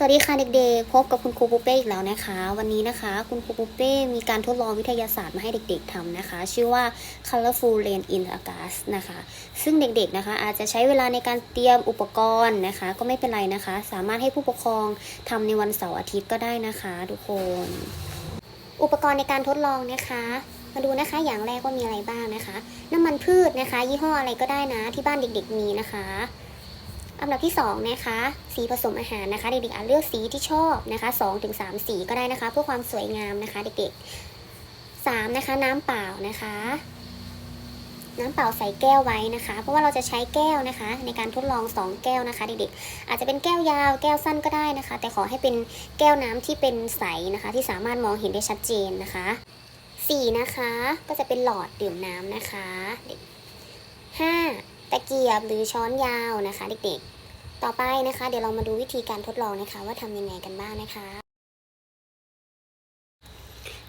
สวัสดีค่ะเด็กๆ พบกับคุณครูปูเป้อีกแล้วนะคะ วันนี้นะคะ คุณครูปูเป้มีการทดลองวิทยาศาสตร์มาให้เด็กๆทำนะคะ ชื่อว่า Colorful Rain in August นะคะ ซึ่งเด็กๆนะคะ อาจจะใช้เวลาในการเตรียมอุปกรณ์นะคะ ก็ไม่เป็นไรนะคะ สามารถให้ผู้ปกครองทำในวันเสาร์อาทิตย์ก็ได้นะคะทุกคน อุปกรณ์ในการทดลองนะคะมาดูนะคะอย่างแรกว่ามีอะไรบ้างนะคะ น้ำมันพืชนะคะ ยี่ห้ออะไรก็ได้นะที่บ้านเด็ก ๆ มีนะคะ อันดับที่2นะคะสีผสมอาหารนะคะเด็กๆอาจเลือกสีที่ชอบนะคะ2ถึง3สีก็ได้นะคะ เพื่อความสวยงามนะคะเด็กๆ3นะคะน้ำเปล่านะคะ น้ำเปล่าใส่แก้วไว้นะคะ เพราะว่าเราจะใช้แก้วนะคะ ในการทดลอง 2 แก้วนะคะเด็กๆอาจจะเป็นแก้วยาวแก้วสั้นก็ได้นะคะ แต่ขอให้เป็นแก้วน้ำที่เป็นใสนะคะ ที่สามารถมองเห็นได้ชัดเจนนะคะสี่นะคะก็จะเป็นหลอดดื่มน้ำนะคะเด็กห้าะเกียบหรือช้อนยาวนะคะ เด็กๆ ต่อไปนะคะ เดี๋ยวเรามาดูวิธีการทดลองนะคะ ว่าทำยังไงกันบ้างนะคะ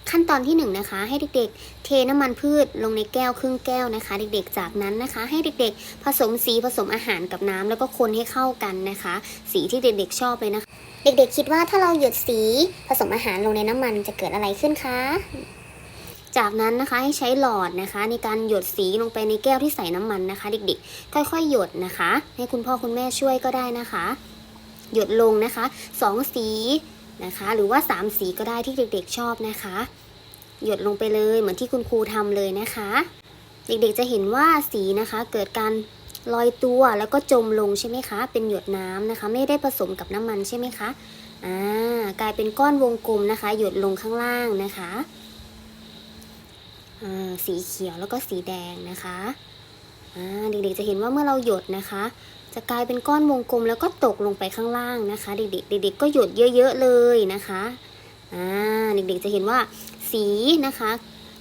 ขั้นตอนที่1นงนะคะให้เด็กๆ เทน้ำมันพืชลงในแก้วครึ่งแก้วนะคะ เด็กๆ จากนั้นนะคะ ให้เด็กๆ ผสมสีผสมอาหารกับน้ำแล้วก็คนให้เข้ากันนะคะ สีที่เด็กๆ ชอบเลยนะคะ เด็กๆ คิดว่าถ้าเราหยดสีผสมอาหารลงในน้ำมันจะเกิดอะไรขึ้นคะ จากนั้นนะคะให้ใช้หลอดนะคะ ในการหยดสีลงไปในแก้วที่ใส่น้ำมันนะคะ เด็กๆ ค่อยๆ หยดนะคะ ให้คุณพ่อคุณแม่ช่วยก็ได้นะคะ หยดลงนะคะสองสีนะคะ หรือว่าสามสีก็ได้ที่เด็กๆชอบนะคะ หยดลงไปเลยเหมือนที่คุณครูทำเลยนะคะ เด็กๆจะเห็นว่าสีนะคะ เกิดการลอยตัวแล้วก็จมลงใช่ไหมคะ เป็นหยดน้ำนะคะ ไม่ได้ผสมกับน้ำมันใช่ไหมคะอ่ากลายเป็นก้อนวงกลมนะคะ หยดลงข้างล่างนะคะ สีเขียวแล้วก็สีแดงนะคะเด็กๆจะเห็นว่าเมื่อเราหยดนะคะ จะกลายเป็นก้อนวงกลมแล้วก็ตกลงไปข้างล่างนะคะ เด็กๆเด็กๆก็หยดเยอะๆเลยนะคะเด็กๆจะเห็นว่าสีนะคะ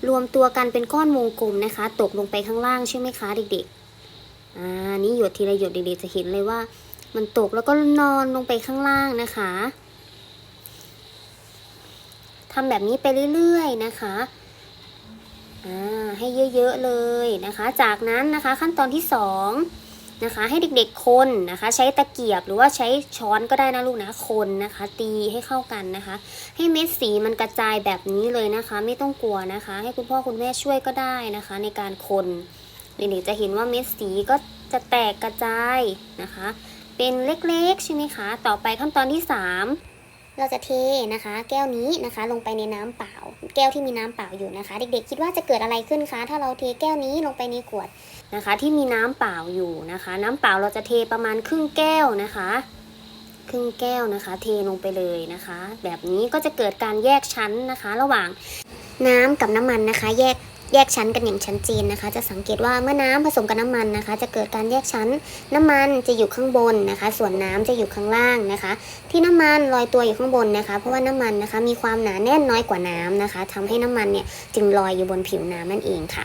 รวมตัวกันเป็นก้อนวงกลมนะคะ ตกลงไปข้างล่างใช่ไหมคะเด็กๆอ่านี่หยดทีละหยดเด็กๆจะเห็นเลยว่า มันตกแล้วก็นอนลงไปข้างล่างนะคะทำแบบนี้ไปเรื่อยๆนะคะ ให้เยอะๆเลยนะคะ จากนั้นนะคะขั้นตอนที่2นะคะให้เด็กๆคนนะคะ ใช้ตะเกียบหรือว่าใช้ช้อนก็ได้นะลูกนะคนนะคะ ตีให้เข้ากันนะคะ ให้เม็ดสีมันกระจายแบบนี้เลยนะคะ ไม่ต้องกลัวนะคะ ให้คุณพ่อคุณแม่ช่วยก็ได้นะคะ ในการคนเด็กๆจะเห็นว่าเม็ดสีก็จะแตกกระจายนะคะ เป็นเล็กๆใช่ไหมคะ ต่อไปขั้นตอนที่ 3 เราจะเทนะคะ แก้วนี้นะคะ ลงไปในน้ำเปล่า แก้วที่มีน้ำเปล่าอยู่นะคะ เด็กๆ คิดว่าจะเกิดอะไรขึ้นคะ ถ้าเราเทแก้วนี้ลงไปในขวดนะคะ ที่มีน้ำเปล่าอยู่นะคะ น้ำเปล่าเราจะเทประมาณครึ่งแก้วนะคะ ครึ่งแก้วนะคะ เทลงไปเลยนะคะ แบบนี้ก็จะเกิดการแยกชั้นนะคะ ระหว่างน้ำกับน้ำมันนะคะ แยก แยกชั้นกันอย่างชัดเจนนะคะ จะสังเกตว่าเมื่อน้ำผสมกับน้ำมันนะคะ จะเกิดการแยกชั้นน้ำมันจะอยู่ข้างบนนะคะ ส่วนน้ำจะอยู่ข้างล่างนะคะ ที่น้ำมันลอยตัวอยู่ข้างบนนะคะ เพราะว่าน้ำมันนะคะมีความหนาแน่นน้อยกว่าน้ำนะคะทำให้น้ำมันเนี่ยจึงลอยอยู่บนผิวน้ำนั่นเองค่ะ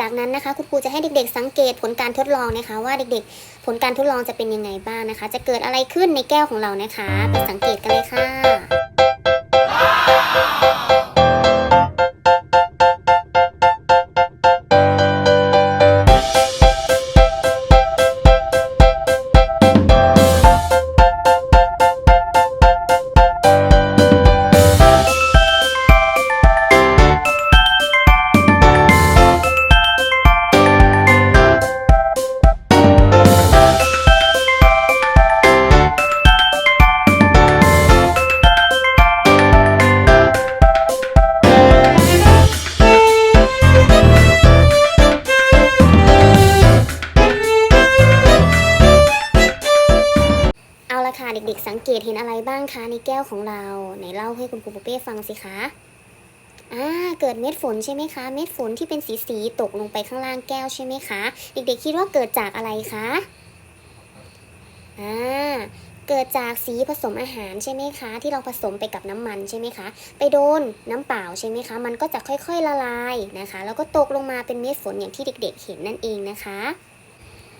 จากนั้นนะคะคุณครูจะให้เด็กๆ สังเกตผลการทดลองนะคะ ว่าเด็กๆ ผลการทดลองจะเป็นยังไงบ้างนะคะ จะเกิดอะไรขึ้นในแก้วของเรานะคะ ไปสังเกตกันเลยค่ะ ตเห็นอะไรบ้างคะในแก้วของเราไหนเล่าให้คุณครูปูเป้ฟังสิคะอ่าเกิดเม็ดฝนใช่ไหมคะ เม็ดฝนที่เป็นสีสีตกลงไปข้างล่างแก้วใช่ไหมคะเด็กๆคิดว่าเกิดจากอะไรคะอ่าเกิดจากสีผสมอาหารใช่ไหมคะ ที่เราผสมไปกับน้ำมันใช่ไหมคะ ไปโดนน้ำเปล่าใช่ไหมคะ มันก็จะค่อยๆละลายนะคะ แล้วก็ตกลงมาเป็นเม็ดฝนอย่างที่เด็ก ๆ เห็นนั่นเองนะคะ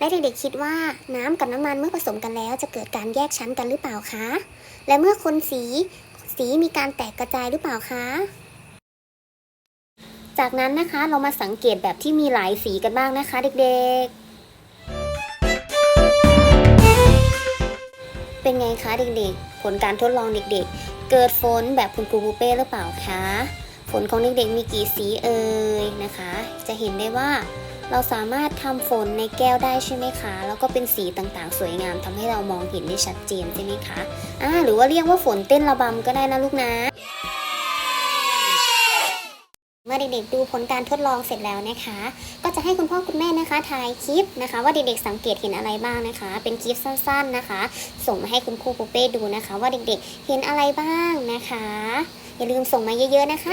และเด็กๆคิดว่าน้ำกับน้ำมันเมื่อผสมกันแล้วจะเกิดการแยกชั้นกันหรือเปล่าคะ และเมื่อคนสีสีมีการแตกกระจายหรือเปล่าคะ จากนั้นนะคะเรามาสังเกตแบบที่มีหลายสีกันบ้างนะคะ เด็กๆเป็นไงคะเด็กๆ ผลการทดลองเด็กๆ เกิดฝนแบบคุณครูปูเป้หรือเปล่าคะ ฝนของเด็กๆมีกี่สีเอ่ยนะคะ จะเห็นได้ว่า เราสามารถทำฝนในแก้วได้ใช่ไหมคะ แล้วก็เป็นสีต่างๆ สวยงามทำให้เรามองเห็นได้ชัดเจนใช่ไหมคะอ่าหรือว่าเรียกว่าฝนเต้นระบำก็ได้นะลูกนะเมื่อเด็กๆดูผลการทดลองเสร็จแล้วนะคะ ก็จะให้คุณพ่อคุณแม่นะคะถ่ายคลิปนะคะ ว่าเด็กๆสังเกตเห็นอะไรบ้างนะคะ เป็นคลิปสั้นๆนะคะ ส่งมาให้คุณครูปูเป้ดูนะคะ ว่าเด็กๆเห็นอะไรบ้างนะคะ อย่าลืมส่งมาเยอะๆนะคะ